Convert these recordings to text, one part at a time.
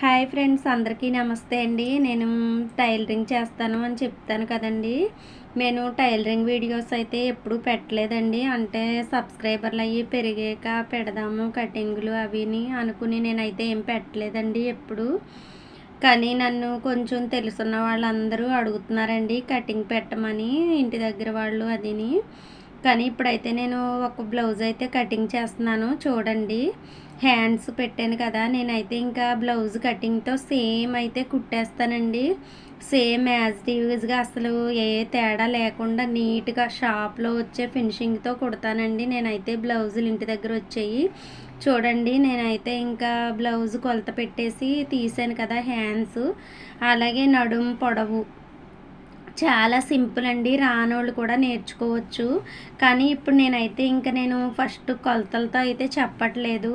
Hi friends అందరికీ నమస్తే అండి. నేను టైలరింగ్ చేస్తాను అని చెప్తాను కదండి. నేను టైలరింగ్ వీడియోస్ అయితే ఎప్పుడు పెట్టలేదండి. అంటే సబ్స్క్రైబర్లు అవి పెరిగాక పెడదాము కటింగ్లు అవిని అనుకుని నేనైతే ఏం పెట్టలేదండి ఎప్పుడు. కానీ నన్ను కొంచెం తెలుసున్న వాళ్ళందరూ అడుగుతున్నారండి కటింగ్ పెట్టమని ఇంటి దగ్గర వాళ్ళు అదిని. కానీ ఇప్పుడైతే నేను ఒక బ్లౌజ్ అయితే కటింగ్ చేస్తున్నాను. చూడండి. హ్యాండ్స్ పెట్టాను కదా. నేనైతే ఇంకా బ్లౌజ్ కటింగ్తో సేమ్ అయితే కుట్టేస్తానండి. సేమ్ యాజ్ టీవ్స్గా అసలు ఏ తేడా లేకుండా నీట్గా షాప్లో వచ్చే ఫినిషింగ్తో కుడతానండి. నేనైతే బ్లౌజులు ఇంటి దగ్గర వచ్చాయి. చూడండి. నేనైతే ఇంకా బ్లౌజ్ కొలత పెట్టేసి తీసాను కదా హ్యాండ్స్. అలాగే నడుం పొడవు. చాలా సింపుల్ అండి. రానోళ్ళు కూడా నేర్చుకోవచ్చు. కానీ ఇప్పుడు నేనైతే ఇంకా నేను ఫస్ట్ కొలతలతో అయితే చెప్పట్లేదు.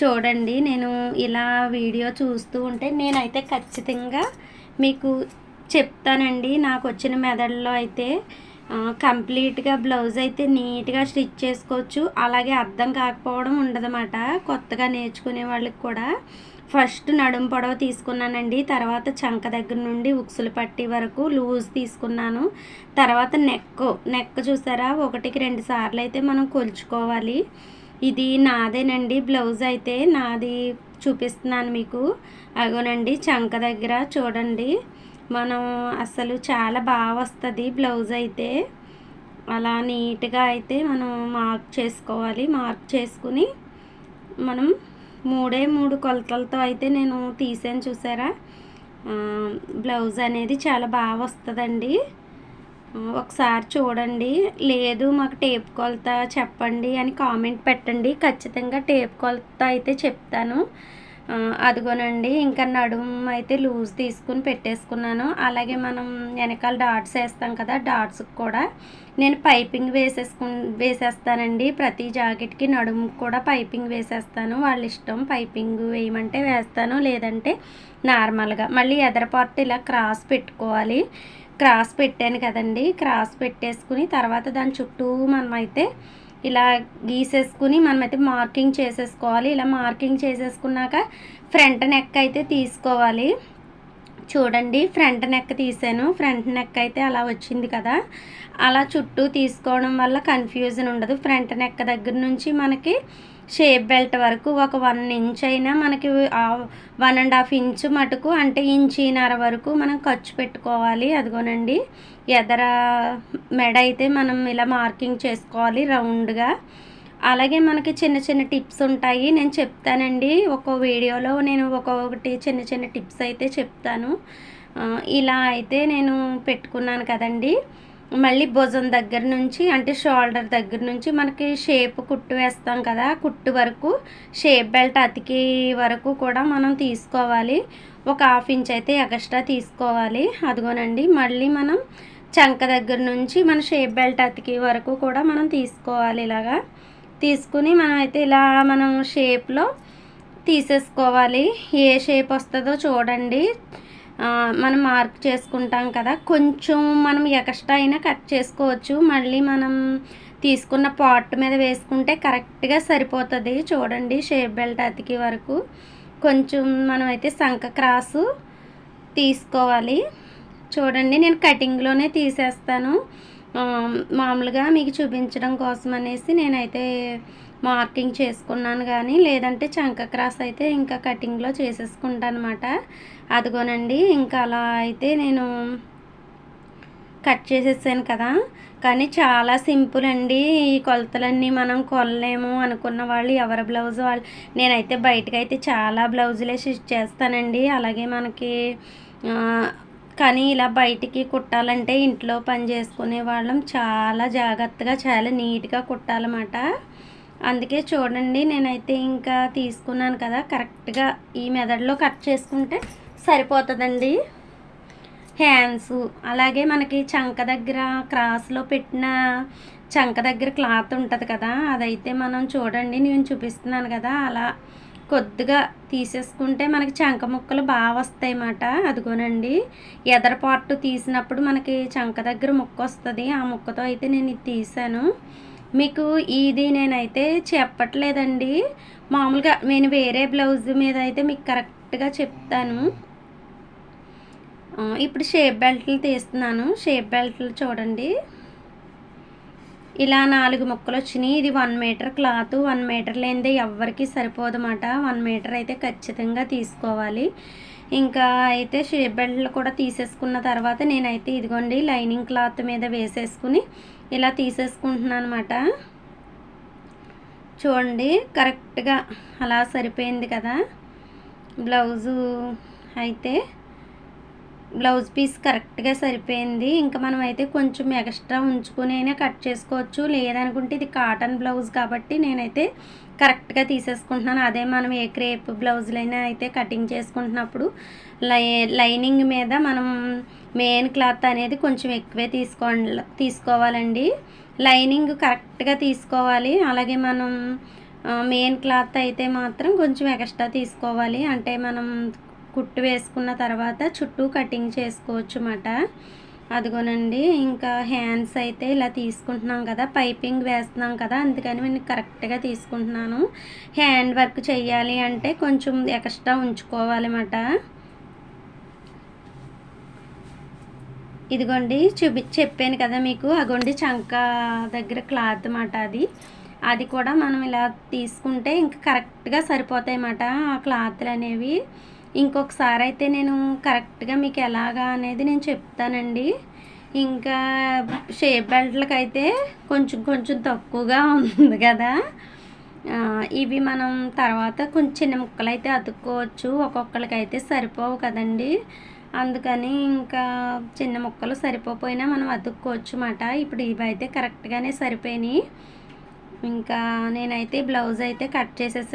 చూడండి నేను ఇలా వీడియో చూస్తూ ఉంటే నేనైతే ఖచ్చితంగా మీకు చెప్తానండి. నాకు వచ్చిన మెదడులో అయితే కంప్లీట్గా బ్లౌజ్ అయితే నీట్గా స్టిచ్ చేసుకోవచ్చు. అలాగే అర్థం కాకపోవడం ఉండదన్నమాట. కొత్తగా నేర్చుకునే వాళ్ళకి కూడా. ఫస్ట్ నడుం పొడవ తీసుకున్నానండి. తర్వాత చంక దగ్గర నుండి ఉక్సులు పట్టి వరకు లూజ్ తీసుకున్నాను. తర్వాత నెక్ నెక్ చూసారా? ఒకటికి రెండు సార్లు అయితే మనం కొలుచుకోవాలి. ఇది నాదేనండి. బ్లౌజ్ అయితే నాది చూపిస్తున్నాను మీకు. అగోనండి చంక దగ్గర చూడండి. మనం అసలు చాలా బాగా వస్తుంది బ్లౌజ్ అయితే. అలా నీట్గా అయితే మనం మార్క్ చేసుకోవాలి. మార్క్ చేసుకుని మనం మూడే మూడు కొలతలతో అయితే నేను తీసాను చూసారా? బ్లౌజ్ అనేది చాలా బాగా వస్తుందండి. ఒకసారి చూడండి. లేదు మాకు టేప్ కొలత చెప్పండి అని కామెంట్ పెట్టండి. ఖచ్చితంగా టేప్ కొలత అయితే చెప్తాను. అదిగోనండి ఇంకా నడుము అయితే లూజ్ తీసుకుని పెట్టేసుకున్నాను. అలాగే మనం వెనకాల డాట్స్ వేస్తాం కదా డాట్స్కి కూడా నేను పైపింగ్ వేసేసుకు వేసేస్తానండి. ప్రతి జాకెట్కి నడుము కూడా పైపింగ్ వేసేస్తాను. వాళ్ళ ఇష్టం పైపింగ్ వేయమంటే వేస్తాను లేదంటే నార్మల్గా. మళ్ళీ ఎదరపాటు పార్ట్ ఇలా క్రాస్ పెట్టుకోవాలి. క్రాస్ పెట్టాను కదండి క్రాస్ పెట్టేసుకుని తర్వాత దాని చుట్టూ మనమైతే ఇలా గీసేసుకుని మనమైతే మార్కింగ్ చేసేసుకోవాలి. ఇలా మార్కింగ్ చేసేసుకున్నాక ఫ్రంట్ నెక్ అయితే తీసుకోవాలి. చూడండి ఫ్రంట్ నెక్ తీసాను ఫ్రంట్ నెక్ అయితే అలా వచ్చింది కదా. అలా చుట్టూ తీసుకోవడం వల్ల కన్ఫ్యూజన్ ఉండదు. ఫ్రంట్ నెక్ దగ్గర నుంచి మనకి షేప్ బెల్ట్ వరకు ఒక వన్ ఇంచ్ అయినా మనకి వన్ అండ్ హాఫ్ ఇంచ్ మటుకు అంటే ఇంచీనర వరకు మనం ఖర్చు పెట్టుకోవాలి. అదిగోనండి ఎదర మెడ అయితే మనం ఇలా మార్కింగ్ చేసుకోవాలి రౌండ్గా. అలాగే మనకి చిన్న చిన్న టిప్స్ ఉంటాయి. నేను చెప్తానండి. ఒక వీడియోలో నేను ఒక్కొక్కటి చిన్న చిన్న టిప్స్ అయితే చెప్తాను. ఇలా అయితే నేను పెట్టుకున్నాను కదండి. మళ్ళీ భుజం దగ్గర నుంచి అంటే షోల్డర్ దగ్గర నుంచి మనకి షేప్ కుట్టు వేస్తాం కదా కుట్టు వరకు షేప్ బెల్ట్ అతికి వరకు కూడా మనం తీసుకోవాలి. ఒక హాఫ్ ఇంచ్ అయితే ఎక్స్ట్రా తీసుకోవాలి. అదిగోనండి మళ్ళీ మనం చంక దగ్గర నుంచి మన షేప్ బెల్ట్ అతికి వరకు కూడా మనం తీసుకోవాలి ఇలాగా. తీసుకుని మనమైతే ఇలా మనం షేప్లో తీసేసుకోవాలి. ఏ షేప్ వస్తుందో చూడండి. మనం మార్క్ చేసుకుంటాం కదా. కొంచెం మనం ఎక్స్ట్రా అయినా కట్ చేసుకోవచ్చు. మళ్ళీ మనం తీసుకున్న పాట్ మీద వేసుకుంటే కరెక్ట్గా సరిపోతుంది. చూడండి షేప్ బెల్ట్ అతికి వరకు. కొంచెం మనమైతే సంక క్రాసు తీసుకోవాలి. చూడండి నేను కటింగ్లోనే తీసేస్తాను. మామూలుగా మీకు చూపించడం కోసం అనేసి నేనైతే మార్కింగ్ చేసుకున్నాను కానీ లేదంటే చంక క్రాస్ అయితే ఇంకా కటింగ్లో చేసేసుకుంటాను అనమాట అదిగోనండి ఇంకా అలా అయితే నేను కట్ చేసేసాను కదా. కానీ చాలా సింపుల్ అండి. ఈ కొలతలన్నీ మనం కొనలేము అనుకున్న వాళ్ళు ఎవరి బ్లౌజ్ వాళ్ళు. నేనైతే బయటకైతే అయితే చాలా బ్లౌజులే స్టిచ్ చేస్తానండి. అలాగే మనకి కానీ ఇలా బయటికి కుట్టాలంటే ఇంట్లో పని చేసుకునే వాళ్ళం చాలా జాగ్రత్తగా చాలా నీట్గా కుట్టాలన్నమాట. అందుకే చూడండి నేనైతే ఇంకా తీసుకున్నాను కదా కరెక్ట్గా ఈ మెదడులో కట్ చేసుకుంటే సరిపోతుందండి. హ్యాండ్స్ అలాగే మనకి చంక దగ్గర క్రాస్లో పెట్టిన చంక దగ్గర క్లాత్ ఉంటుంది కదా అదైతే మనం చూడండి నేను చూపిస్తున్నాను కదా అలా కొద్దిగా తీసేసుకుంటే మనకి చంక ముక్కలు బాగా వస్తాయి అన్నమాట అదిగోనండి. ఎదర పార్ట్ తీసినప్పుడు మనకి చంక దగ్గర ముక్క వస్తుంది. ఆ ముక్కతో అయితే నేను ఇది తీసాను. మీకు ఇది నేనైతే చెప్పట్లేదండి. మామూలుగా నేను వేరే బ్లౌజ్ మీద అయితే మీకు కరెక్ట్గా చెప్తాను. ఇప్పుడు షేప్ బెల్ట్లు తీస్తున్నాను. షేప్ బెల్ట్లు చూడండి. ఇలా నాలుగు ముక్కలు వచ్చినాయి. ఇది one metre cloth one metre లేనిదే ఎవ్వరికి సరిపోదన్నమాట వన్ మీటర్ అయితే ఖచ్చితంగా తీసుకోవాలి. ఇంకా అయితే షేప్ బెల్ట్లు కూడా తీసేసుకున్న తర్వాత నేనైతే ఇదిగోండి లైనింగ్ క్లాత్ మీద వేసేసుకుని ఇలా తీసేసుకుంటున్నాను అనమాట చూడండి కరెక్ట్గా అలా సరిపోయింది కదా. బ్లౌజు అయితే బ్లౌజ్ పీస్ కరెక్ట్గా సరిపోయింది. ఇంకా మనం అయితే కొంచెం ఎక్స్ట్రా ఉంచుకునైనా కట్ చేసుకోవచ్చు. లేదనుకుంటే ఇది కాటన్ బ్లౌజ్ కాబట్టి నేనైతే కరెక్ట్గా తీసేసుకుంటున్నాను. అదే మనం ఏ క్రేప్ బ్లౌజులైనా అయితే కటింగ్ చేసుకుంటున్నప్పుడు లై లైనింగ్ మీద మనం మెయిన్ క్లాత్ అనేది కొంచెం ఎక్కువే తీసుకో తీసుకోవాలండి. లైనింగ్ కరెక్ట్గా తీసుకోవాలి. అలాగే మనం మెయిన్ క్లాత్ అయితే మాత్రం కొంచెం ఎక్స్ట్రా తీసుకోవాలి. అంటే మనం కుట్టు వేసుకున్న తర్వాత చుట్టూ కటింగ్ చేసుకోవచ్చు అన్నమాట అదిగోనండి ఇంకా హ్యాండ్స్ అయితే ఇలా తీసుకుంటున్నాం కదా పైపింగ్ వేస్తున్నాం కదా అందుకని నేను కరెక్ట్గా తీసుకుంటున్నాను. హ్యాండ్ వర్క్ చేయాలి అంటే కొంచెం ఎక్స్ట్రా ఉంచుకోవాలన్నమాట ఇదిగోండి చూపి చెప్పాను కదా మీకు అగోండి చంక దగ్గర క్లాత్ అన్నమాట అది. అది కూడా మనం ఇలా తీసుకుంటే ఇంకా కరెక్ట్గా సరిపోతాయి అన్నమాట ఆ క్లాత్లు అనేవి ఇంకొకసారి అయితే నేను కరెక్ట్గా మీకు ఎలాగా అనేది నేను చెప్తానండి. ఇంకా షేప్ బెల్ట్లకి అయితే కొంచెం కొంచెం తక్కువగా ఉంది కదా. ఇవి మనం తర్వాత కొంచెం చిన్న ముక్కలు అయితే అతుక్కోవచ్చు. ఒక్కొక్కరికైతే సరిపోవు కదండి. అందుకని ఇంకా చిన్న ముక్కలు సరిపోయినా మనం అతుక్కోవచ్చు అన్నమాట ఇప్పుడు ఇవి అయితే కరెక్ట్గానే సరిపోయినాయి. ఇంకా నేనైతే బ్లౌజ్ అయితే కట్ చేసేసి